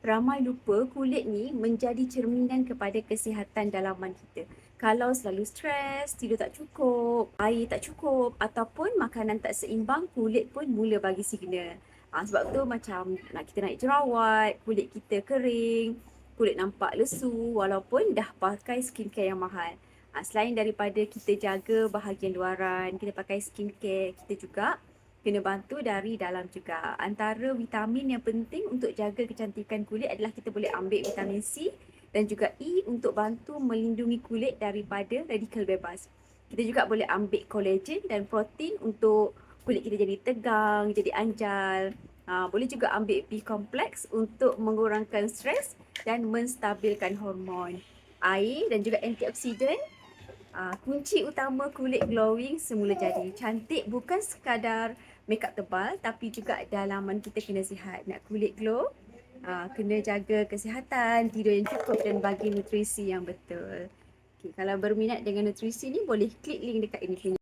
ramai lupa kulit ni menjadi cerminan kepada kesihatan dalaman kita. Kalau selalu stres, tidur tak cukup, air tak cukup ataupun makanan tak seimbang, kulit pun mula bagi signal. Ha, sebab tu macam nak kita naik jerawat, kulit kita kering, kulit nampak lesu walaupun dah pakai skincare yang mahal. Ha, selain daripada kita jaga bahagian luaran, kita pakai skincare, kita juga kena bantu dari dalam juga. Antara vitamin yang penting untuk jaga kecantikan kulit adalah kita boleh ambil vitamin C dan juga E untuk bantu melindungi kulit daripada radikal bebas. Kita juga boleh ambil collagen dan protein untuk kulit kita jadi tegang, jadi anjal. Ha, boleh juga ambil B complex untuk mengurangkan stres dan menstabilkan hormon. Air dan juga antioksidan Uh, kunci utama kulit glowing semula jadi. Cantik bukan sekadar makeup tebal tapi juga dalaman kita kena sihat. Nak kulit glow, uh, kena jaga kesihatan, tidur yang cukup dan bagi nutrisi yang betul. Okay, kalau berminat dengan nutrisi ni boleh klik link dekat ini.